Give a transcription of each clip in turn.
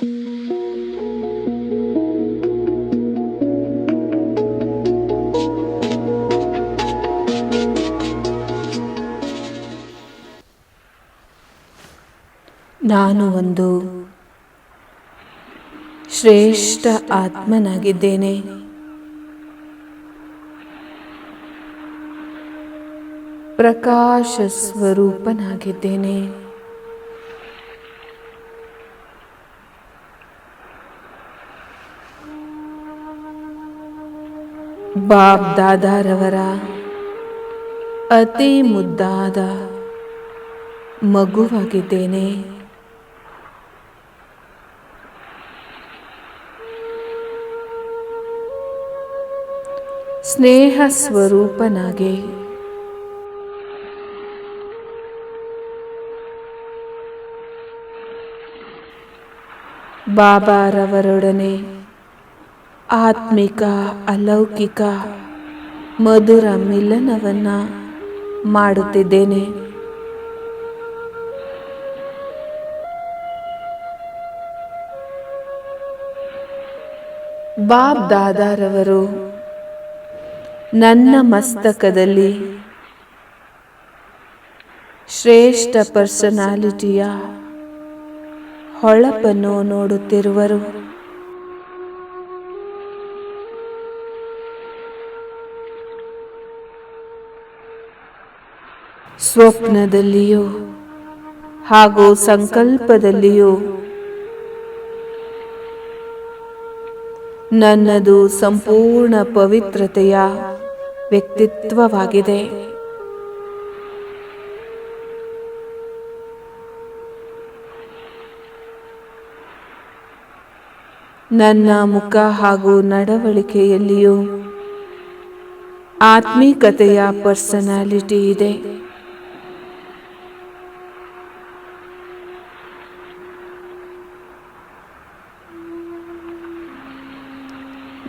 ನಾನು ಒಂದು ಶ್ರೇಷ್ಠ ಆತ್ಮನಾಗಿದ್ದೇನೆ. ಪ್ರಕಾಶ ಸ್ವರೂಪನಾಗಿದ್ದೇನೆ. ಬಾಬ್ ದಾದಾರವರ ಅತಿ ಮುದ್ದಾದ ಮಗುವಾಗಿದ್ದೇನೆ. ಸ್ನೇಹ ಸ್ವರೂಪನಾಗಿ. ಬಾಬಾರವರೊಡನೆ ಆತ್ಮಿಕ ಅಲೌಕಿಕ ಮಧುರ ಮಿಲನವನ್ನ ಮಾಡುತ್ತಿದ್ದೇನೆ. ಬಾಬ್ ದಾದಾರವರು ನನ್ನ ಮಸ್ತಕದಲ್ಲಿ ಶ್ರೇಷ್ಠ ಪರ್ಸನಾಲಿಟಿಯ ಹೊಳಪನ್ನು ನೋಡುತ್ತಿರುವರು. ಸ್ವಪ್ನದಲ್ಲಿಯೂ ಹಾಗೂ ಸಂಕಲ್ಪದಲ್ಲಿಯೂ ನನ್ನದು ಸಂಪೂರ್ಣ ಪವಿತ್ರತೆಯ ವ್ಯಕ್ತಿತ್ವವಾಗಿದೆ. ನನ್ನ ಮುಖ ಹಾಗೂ ನಡವಳಿಕೆಯಲ್ಲಿಯೂ ಆತ್ಮೀಕತೆಯ ಪರ್ಸನಾಲಿಟಿ ಇದೆ.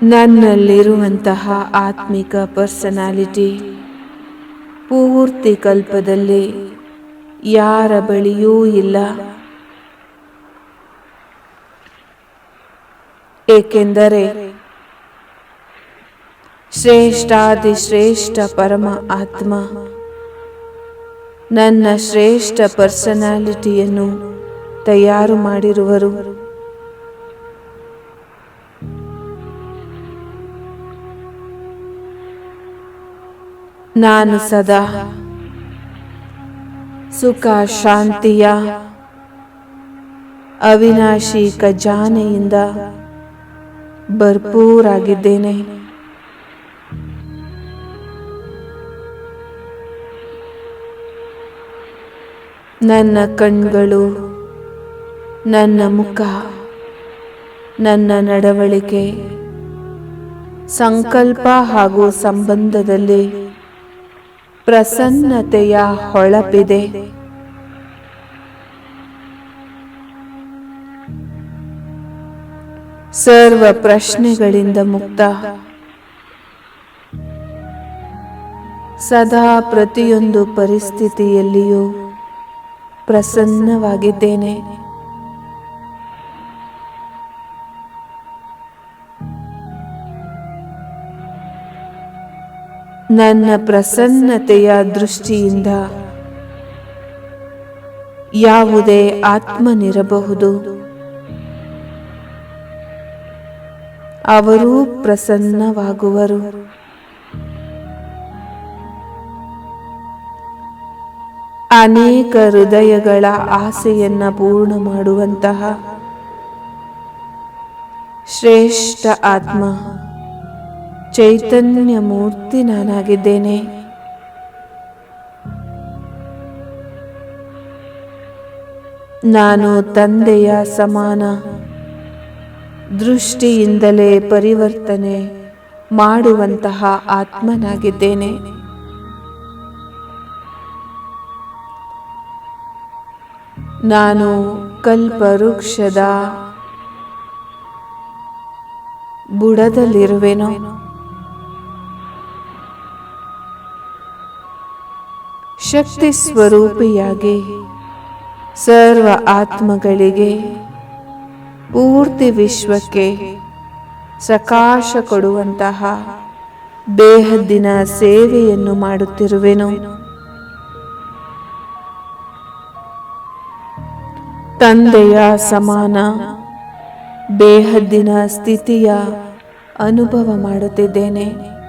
ನನ್ನಲ್ಲಿರುವಂತಹ ಆತ್ಮಿಕ ಪರ್ಸನಾಲಿಟಿ ಪೂರ್ತಿ ಕಲ್ಪದಲ್ಲಿ ಯಾರ ಬಳಿಯೂ ಇಲ್ಲ. ಏಕೆಂದರೆ ಶ್ರೇಷ್ಠಾದಿ ಶ್ರೇಷ್ಠ ಪರಮ ಆತ್ಮ ನನ್ನ ಶ್ರೇಷ್ಠ ಪರ್ಸನಾಲಿಟಿಯನ್ನು ತಯಾರು ಮಾಡಿರುವರು. ನಾನು ಸದಾ ಸುಖ, ಶಾಂತಿಯ ಅವಿನಾಶಿ ಖಜಾನೆಯಿಂದ ಭರ್ಪೂರಾಗಿದ್ದೇನೆ. ನನ್ನ ಕಣ್ಗಳು, ನನ್ನ ಮುಖ, ನನ್ನ ನಡವಳಿಕೆ, ಸಂಕಲ್ಪ ಹಾಗೂ ಸಂಬಂಧದಲ್ಲಿ ಪ್ರಸನ್ನತೆಯ ಹೊಳಪಿದೆ. ಸರ್ವ ಪ್ರಶ್ನೆಗಳಿಂದ ಮುಕ್ತ. ಸದಾ ಪ್ರತಿಯೊಂದು ಪರಿಸ್ಥಿತಿಯಲ್ಲಿಯೂ ಪ್ರಸನ್ನವಾಗಿದ್ದೇನೆ. ನನ್ನ ಪ್ರಸನ್ನತೆಯ ದೃಷ್ಟಿಯಿಂದ ಯಾವುದೇ ಆತ್ಮನಿರಬಹುದು. ಅವರೂ ಪ್ರಸನ್ನವಾಗುವರು. ಅನೇಕ ಹೃದಯಗಳ ಆಸೆಯನ್ನು ಪೂರ್ಣ ಮಾಡುವಂತಹ ಶ್ರೇಷ್ಠ ಆತ್ಮ. ಚೈತನ್ಯ ಮೂರ್ತಿ ನಾನಾಗಿದ್ದೇನೆ. ನಾನು ತಂದೆಯ ಸಮಾನ ದೃಷ್ಟಿಯಿಂದಲೇ ಪರಿವರ್ತನೆ ಮಾಡುವಂತಹ ಆತ್ಮನಾಗಿದ್ದೇನೆ. ನಾನು ಕಲ್ಪವೃಕ್ಷದ ಬುಡದಲ್ಲಿರುವೆನು. ಶಕ್ತಿ ಸ್ವರೂಪಿಯಾಗಿ ಸರ್ವ ಆತ್ಮಗಳಿಗೆ ಪೂರ್ತಿ ವಿಶ್ವಕ್ಕೆ ಸಕಾಶ ಕೊಡುವಂತಹ ಬೇಹದ್ದಿನ ಸೇವೆಯನ್ನು ಮಾಡುತ್ತಿರುವೆನು. ತಂದೆಯ ಸಮಾನ ಬೇಹದ್ದಿನ ಸ್ಥಿತಿಯ ಅನುಭವ ಮಾಡುತ್ತಿದ್ದೇನೆ.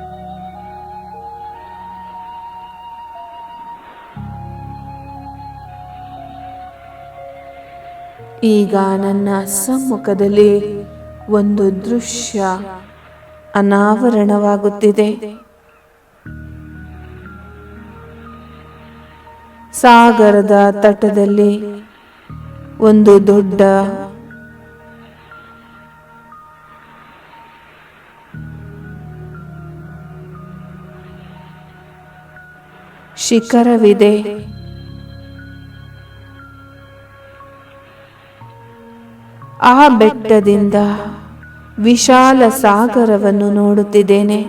ಈಗ ನನ್ನ ಸಮ್ಮುಖದಲ್ಲಿ ಒಂದು ದೃಶ್ಯ ಅನಾವರಣವಾಗುತ್ತಿದೆ. ಸಾಗರದ ತಟದಲ್ಲಿ ಒಂದು ದೊಡ್ಡ ಶಿಖರವಿದೆ. ಆ ಬೆಟ್ಟದಿಂದ ವಿಶಾಲ ಸಾಗರವನ್ನು ನೋಡುತ್ತಿದ್ದೇನೆ.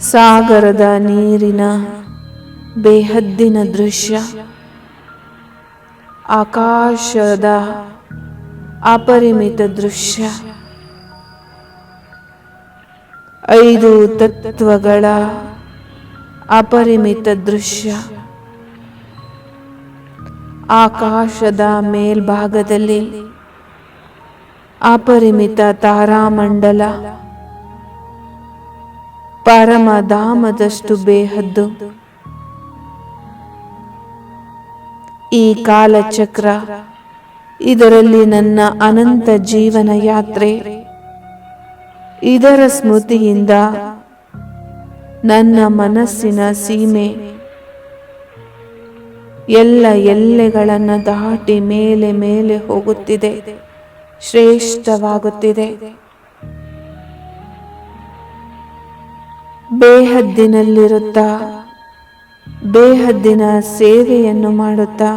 ಸಾಗರದ ನೀರಿನ ಬೇಹದ್ದಿನ ದೃಶ್ಯ, ಆಕಾಶದ ಅಪರಿಮಿತ ದೃಶ್ಯ, ಐದು ತತ್ವಗಳ ಅಪರಿಮಿತ ದೃಶ್ಯ. ಆಕಾಶದ ಮೇಲ್ಭಾಗದಲ್ಲಿ ಅಪರಿಮಿತ ತಾರಾಮಂಡಲ. ಪರಮಧಾಮದಷ್ಟು ಬೇಹದ್ದು. ಈ ಕಾಲಚಕ್ರ, ಇದರಲ್ಲಿ ನನ್ನ ಅನಂತ ಜೀವನ ಯಾತ್ರೆ. ಇದರ ಸ್ಮೃತಿಯಿಂದ ನನ್ನ ಮನಸ್ಸಿನ ಸೀಮೆ ಎಲ್ಲ ಎಲ್ಲೆಗಳನ್ನು ದಾಟಿ ಮೇಲೆ ಮೇಲೆ ಹೋಗುತ್ತಿದೆ. ಶ್ರೇಷ್ಠವಾಗುತ್ತಿದೆ. ಬೇಹದ್ದಿನಲ್ಲಿರುತ್ತಾ, ಬೇಹದ್ದಿನ ಸೇವೆಯನ್ನು ಮಾಡುತ್ತಾ,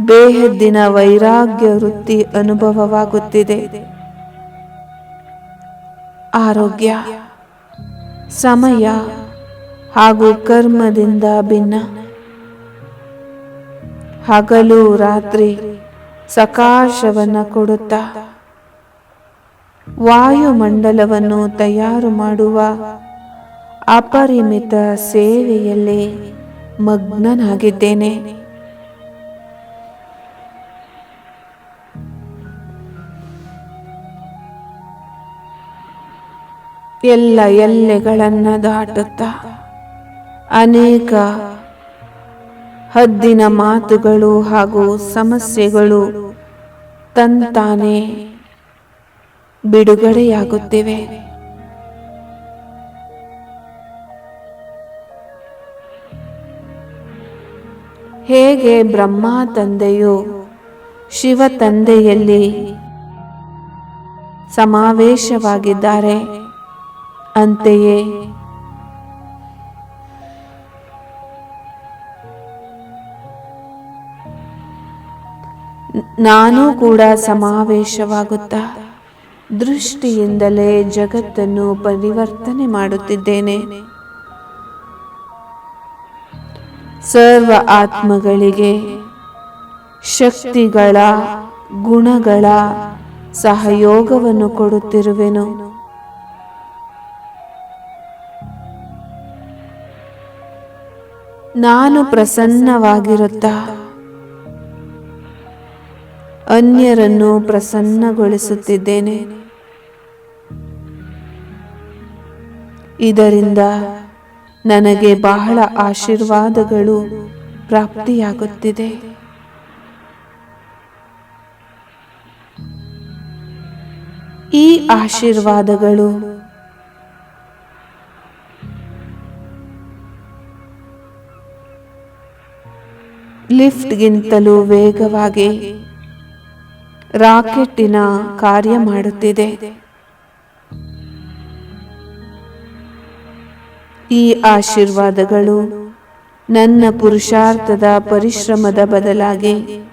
ಬೇಹದ್ದಿನ ವೈರಾಗ್ಯ ವೃತ್ತಿ ಅನುಭವವಾಗುತ್ತಿದೆ. ಆರೋಗ್ಯ, ಸಮಯ ಹಾಗೂ ಕರ್ಮದಿಂದ ಭಿನ್ನ. ಹಗಲು ರಾತ್ರಿ ಸಕಾಶವನ್ನು ಕೊಡುತ್ತಾ ವಾಯುಮಂಡಲವನ್ನು ತಯಾರು ಮಾಡುವ ಅಪರಿಮಿತ ಸೇವೆಯಲ್ಲಿ ಮಗ್ನನಾಗಿದ್ದೇನೆ. ಎಲ್ಲ ಎಲ್ಲೆಗಳನ್ನು ದಾಟುತ್ತಾ ಅನೇಕ ಹದ್ದಿನ ಮಾತುಗಳು ಹಾಗೂ ಸಮಸ್ಯೆಗಳು ತಂತಾನೆ ಬಿಡುಗಡೆಯಾಗುತ್ತಿವೆ. ಹೇಗೆ ಬ್ರಹ್ಮ ತಂದೆಯು ಶಿವ ತಂದೆಯಲ್ಲಿ ಸಮಾವೇಶವಾಗಿದ್ದಾರೆ ಅಂತೆಯೇ ನಾನು ಕೂಡ ಸಮಾವೇಶವಾಗುತ್ತಾ ದೃಷ್ಟಿಯಿಂದಲೇ ಜಗತ್ತನ್ನು ಪರಿವರ್ತನೆ ಮಾಡುತ್ತಿದ್ದೇನೆ. ಸರ್ವ ಆತ್ಮಗಳಿಗೆ ಶಕ್ತಿಗಳ ಗುಣಗಳ ಸಹಯೋಗವನ್ನು ಕೊಡುತ್ತಿರುವೆನು. ನಾನು ಪ್ರಸನ್ನವಾಗಿರುತ್ತಾ ಅನ್ಯರನ್ನು ಪ್ರಸನ್ನಗೊಳಿಸುತ್ತಿದ್ದೇನೆ. ಇದರಿಂದ ನನಗೆ ಬಹಳ ಆಶೀರ್ವಾದಗಳು ಪ್ರಾಪ್ತಿಯಾಗುತ್ತಿದೆ. ಈ ಆಶೀರ್ವಾದಗಳು ಲಿಫ್ಟ್ಗಿಂತಲೂ ವೇಗವಾಗಿ ರಾಕೆಟ್ಟಿನ ಕಾರ್ಯ ಮಾಡುತ್ತಿದೆ. ಈ ಆಶೀರ್ವಾದಗಳು ನನ್ನ ಪುರುಷಾರ್ಥದ ಪರಿಶ್ರಮದ ಬದಲಾಗಿ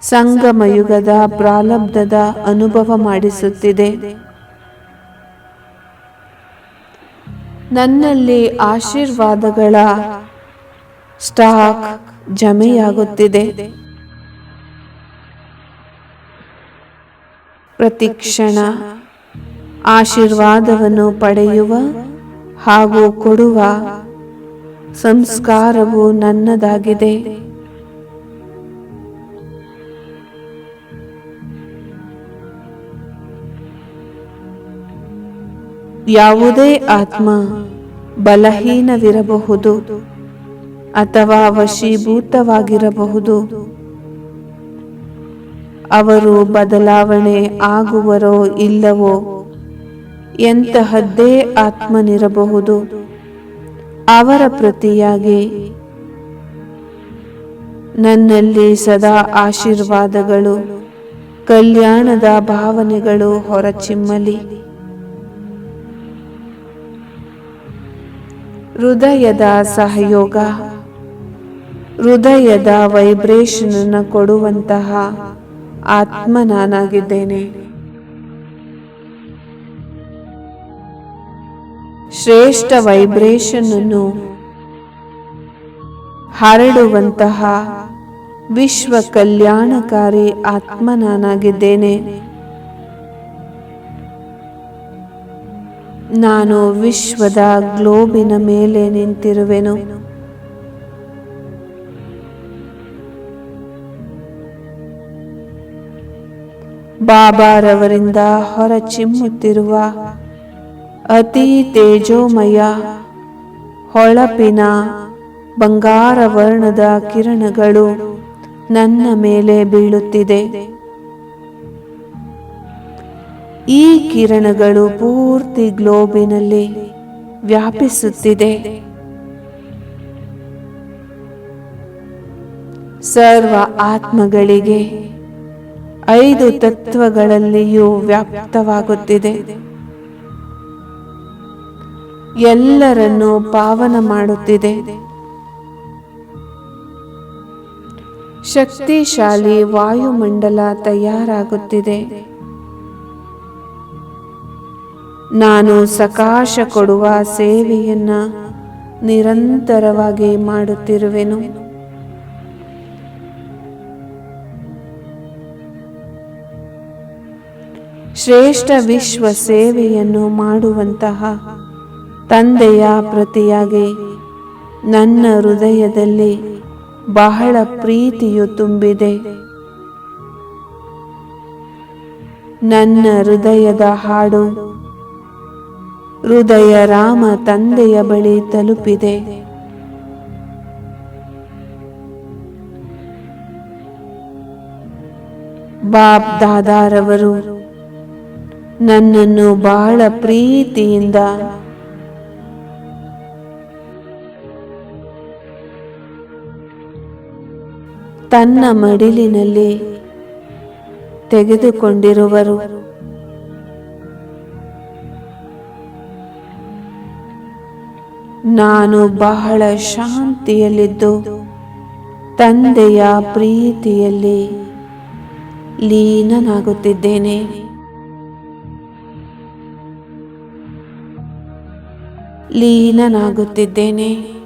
ಸಂಗಮ ಯುಗದ ಪ್ರಾಲಬ್ಧದ ಅನುಭವ ಮಾಡಿಸುತ್ತಿದೆ. ನನ್ನಲ್ಲಿ ಆಶೀರ್ವಾದಗಳ ಸ್ಟಾಕ್ ಜಮೆಯಾಗುತ್ತಿದೆ. ಪ್ರತಿಕ್ಷಣ ಆಶೀರ್ವಾದವನ್ನು ಪಡೆಯುವ ಹಾಗೂ ಕೊಡುವ ಸಂಸ್ಕಾರವು ನನ್ನದಾಗಿದೆ. ಯಾವುದೇ ಆತ್ಮ ಬಲಹೀನವಿರಬಹುದು ಅಥವಾ ವಶೀಭೂತವಾಗಿರಬಹುದು. ಅವರು ಬದಲಾವಣೆ ಆಗುವರೋ ಇಲ್ಲವೋ? ಎಂತಹದ್ದೇ ಆತ್ಮನಿರಬಹುದು. ಅವರ ಪ್ರತಿಯಾಗಿ ನನ್ನಲ್ಲಿ ಸದಾ ಆಶೀರ್ವಾದಗಳು, ಕಲ್ಯಾಣದ ಭಾವನೆಗಳು ಹೊರಚಿಮ್ಮಲಿ. ಹೃದಯದ ಸಹಯೋಗ, ಹೃದಯದ ವೈಬ್ರೇಷನ್ ಕೊಡುವಂತಹ ಆತ್ಮ ನಾನಾಗಿದ್ದೇನೆ ಶ್ರೇಷ್ಠ ವೈಬ್ರೇಷನ್ ಅನ್ನು ಹರಡುವಂತಹ ವಿಶ್ವ ಕಲ್ಯಾಣಕಾರಿ ಆತ್ಮ ನಾನಾಗಿದ್ದೇನೆ ನಾನು ವಿಶ್ವದ ಗ್ಲೋಬಿನ ಮೇಲೆ ನಿಂತಿರುವೆನು. ಬಾಬಾರವರಿಂದ ಹೊರಚಿಮ್ಮುತ್ತಿರುವ ಅತಿ ತೇಜೋಮಯ ಹೊಳಪಿನ ಬಂಗಾರ ವರ್ಣದ ಕಿರಣಗಳು ನನ್ನ ಮೇಲೆ ಬೀಳುತ್ತಿದೆ. ಈ ಕಿರಣಗಳು ಪೂರ್ತಿ ಗ್ಲೋಬಿನಲ್ಲಿ ವ್ಯಾಪಿಸುತ್ತಿದೆ. ಸರ್ವ ಆತ್ಮಗಳಿಗೆ ಐದು ತತ್ವಗಳಲ್ಲಿಯೂ ವ್ಯಾಪ್ತವಾಗುತ್ತಿದೆ. ಎಲ್ಲರನ್ನು ಪಾವನ ಮಾಡುತ್ತಿದೆ. ಶಕ್ತಿಶಾಲಿ ವಾಯುಮಂಡಲ ತಯಾರಾಗುತ್ತಿದೆ. ನಾನು ಸಕಾಶ ಕೊಡುವ ಸೇವೆಯನ್ನ ನಿರಂತರವಾಗಿ ಮಾಡುತ್ತಿರುವೆನು. ಶ್ರೇಷ್ಠ ವಿಶ್ವ ಸೇವೆಯನ್ನು ಮಾಡುವಂತಹ ತಂದೆಯ ಪ್ರತಿಯಾಗಿ ನನ್ನ ಹೃದಯದಲ್ಲಿ ಬಹಳ ಪ್ರೀತಿಯು ತುಂಬಿದೆ. ನನ್ನ ಹೃದಯದ ಹಾಡು ಹೃದಯ ರಾಮ ತಂದೆಯ ಬಳಿ ತಲುಪಿದೆ. ಬಾಬ್ ದಾದಾರವರು ನನ್ನನ್ನು ಬಹಳ ಪ್ರೀತಿಯಿಂದ ತನ್ನ ಮಡಿಲಿನಲ್ಲಿ ತೆಗೆದುಕೊಂಡಿರುವರು. ನಾನು ಬಹಳ ಶಾಂತಿಯಲ್ಲಿದ್ದು ತಂದೆಯ ಪ್ರೀತಿಯಲ್ಲಿ ಲೀನನಾಗುತ್ತಿದ್ದೇನೆ. ಲೀನನಾಗುತ್ತಿದ್ದೇನೆ.